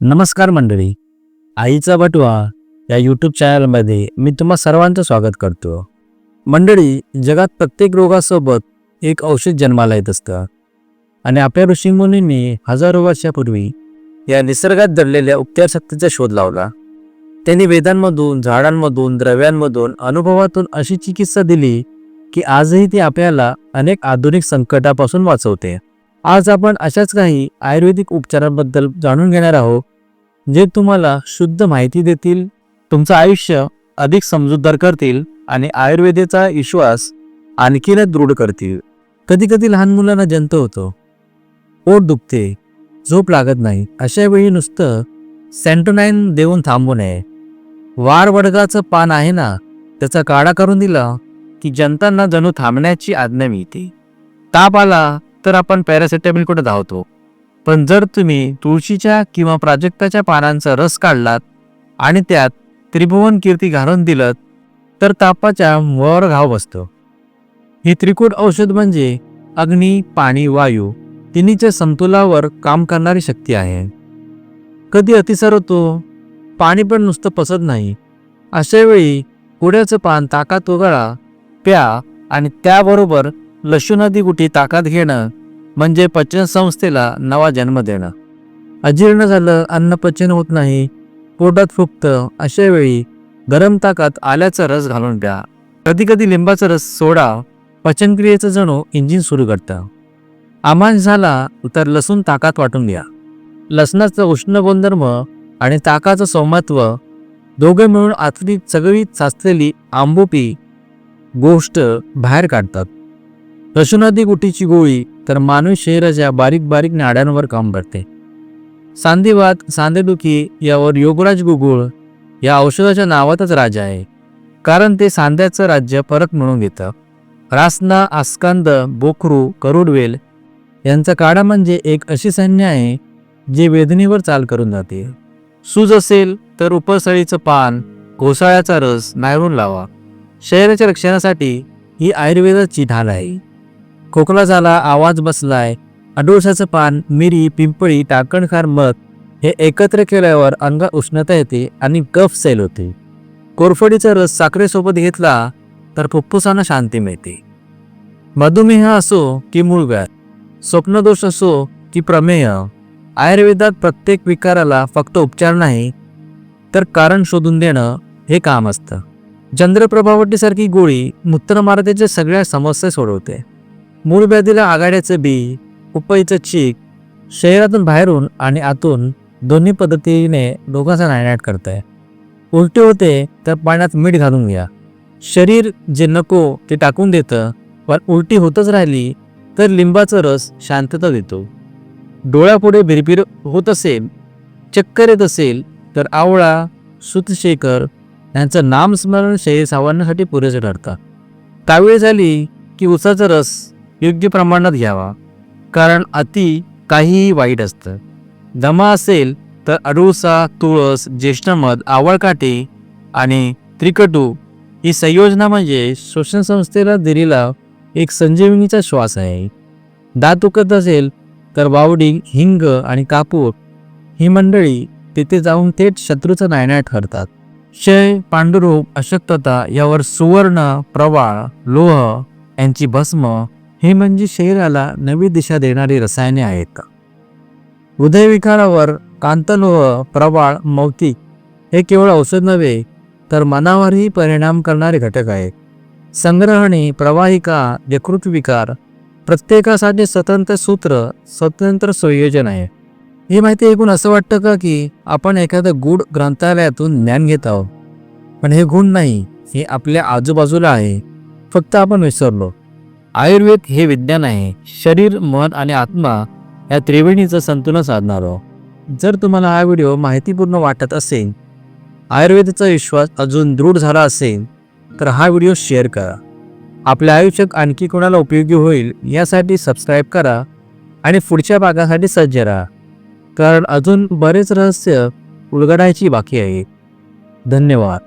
नमस्कार मंडळी. आईचा बटवा या यूट्यूब चॅनलमध्ये मी तुम्हा सर्वांचं स्वागत करतो. मंडळी जगात प्रत्येक रोगासोबत एक औषध जन्माला येत असतं. आणि आपल्या ऋषीमुनींनी हजारो वर्षापूर्वी या निसर्गात दडलेल्या उपचार शक्तीचा शोध लावला. त्यांनी वेदांमधून झाडांमधून द्रव्यांमधून अनुभवातून अशी चिकित्सा दिली की आजही ती आपल्याला अनेक आधुनिक संकटापासून वाचवते. आज आपण अशाच काही आयुर्वेदिक उपचारांबद्दल जाणून घेणार आहोत जे तुम्हाला शुद्ध माहिती देतील तुमचं आयुष्य अधिक समजूतदार करतील आणि आयुर्वेदेचा विश्वास आणखीनच दृढ करतील. कधी कधी लहान मुलांना जंत होतो. पोट दुखते झोप लागत नाही अशा वेळी नुसतं सेंटोनाईन देऊन थांबू नये. वार वडगाचं पान आहे ना त्याचा काढा करून दिला की जनतांना जणू थांबण्याची आज्ञा मिळते. ताप आला तर आपण पॅरासिटामॉल कुठे धावतो? पण जर तुम्ही तुळशीच्या किंवा प्राजक्ताच्या पानांचा रस काढलात आणि त्यात त्रिभुवन कीर्ती घालून दिलं तर तापाच्या वर घाव बसतो. ही त्रिकूट औषध म्हणजे अग्नी पाणी वायू तिन्हीच्या समतोलावर काम करणारी शक्ती आहे. कधी अतिसार होतो? पाणी पण नुसतं पसत नाही. अशा वेळी कुड्याचं पान ताकात उगाळा प्या आणि त्याबरोबर लशुनादी गुटी ताकात घेणं म्हणजे पचन संस्थेला नवा जन्म देणं. अजीर्ण झालं अन्न पचन होत नाही. पोटात फुगतं अशा वेळी गरम ताकात आल्याचा रस घालून प्या. कधी कधी लिंबाचा रस सोडा पचनक्रियेचं जणू इंजिन सुरू करतं. आमांश झाला तर लसूण ताकात वाटून घ्या. लसणाचं उष्ण गुणधर्म आणि ताकाचं सौमत्व दोघे मिळून आतली सगळी साचलेली आंबोपी गोष्ट बाहेर काढतात. रशुनादी गुटीची गोळी तर मानवी शरीराच्या बारीक बारीक नाड्यांवर काम करते. सांधेवात सांधेदुखी यावर योगराज गुगुळ या औषधाच्या नावातच राजा आहे. कारण ते सांध्याचं राज्य परत म्हणून घेतं रासना आस्कांद बोखरू करुडवेल यांचा काढा म्हणजे एक अशी सैन्य आहे जे वेदनेवर चाल करून जाते. सूज असेल तर उपसळीचं पान घोसाळ्याचा रस नायरून लावा. शरीराच्या रक्षणासाठी ही आयुर्वेदाची ढाल आहे. खोकला झाला आवाज बसलाय अडुळसाचं पान मिरी पिंपळी टाकणखार मध हे एकत्र केल्यावर अंगा उष्णता येते आणि कफ सैल होते. कोरफडीचा रस साखरेसोबत घेतला तर फुफ्फुसांना शांती मिळते. मधुमेह असो की मूळव्याध स्वप्नदोष असो की प्रमेय आयुर्वेदात प्रत्येक विकाराला फक्त उपचार नाही तर कारण शोधून देणं हे काम असतं. चंद्रप्रभावटीसारखी गोळी मूत्रमार्गाच्या सगळ्या समस्या सोडवते. मूळ व्याधीला आघाड्याचं बी उपईचं चीक शरीरातून बाहेरून आणि आतून दोन्ही पद्धतीने डोकाचा नायनाट करताय. उलटे होते तर पाण्यात मीठ घालून घ्या. शरीर जे नको ते टाकून देतं पण उलटी होतच राहिली तर लिंबाचा रस शांतता देतो. डोळ्यापुढे भिरभिर होत असेल चक्कर येत असेल तर आवळा सुतशेखर यांचं नामस्मरण शरीर सावरण्यासाठी पुरेसे ठरतं. कावीळ झाली की उसाचा रस योग्य प्रमाणात घ्यावा. कारण अति काहीही वाईट असतं. दमा असेल तर अडुळसा तुळस ज्येष्ठमध आवळकाठी आणि त्रिकटू ही संयोजना म्हणजे श्वसन संस्थेला दिलेला एक संजीवनीचा श्वास आहे. दात दुखत असेल तर बावडी हिंग आणि कापूर ही मंडळी तिथे जाऊन थेट शत्रूचा नायनाट ठरतात. क्षय पांडुरोग अशक्तता यावर सुवर्ण प्रवाळ लोह यांची भस्म हे म्हणजे शरीराला नवी दिशा देणारी रसायने आहेत का? हृदयविकारावर कांतलोह प्रवाळ मौतिक हे केवळ औषध नव्हे तर मनावरही परिणाम करणारे घटक आहेत. संग्रहणी प्रवाहिका यकृत विकार प्रत्येकासाठी स्वतंत्र सूत्र स्वतंत्र संयोजन आहे. ही माहिती ऐकून असं वाटतं का की आपण एखाद्या गूढ ग्रंथालयातून ज्ञान घेत आहोत? पण हे गुण नाही हे आपल्या आजूबाजूला आहे. फक्त आपण विसरलो. आयुर्वेद हे विज्ञान आहे. शरीर मन आणि आत्मा या त्रिवेणीचं संतुलन साधणारं. जर तुम्हाला हा व्हिडिओ माहितीपूर्ण वाटत असेल आयुर्वेदाचा विश्वास अजून दृढ झाला असेल तर हा व्हिडिओ शेअर करा. आपल्या आयुष्यात आणखी कोणाला उपयोगी होईल यासाठी सबस्क्राईब करा आणि पुढच्या भागासाठी सज्ज राहा. कारण अजून बरेच रहस्य उलगडायची बाकी आहे. धन्यवाद.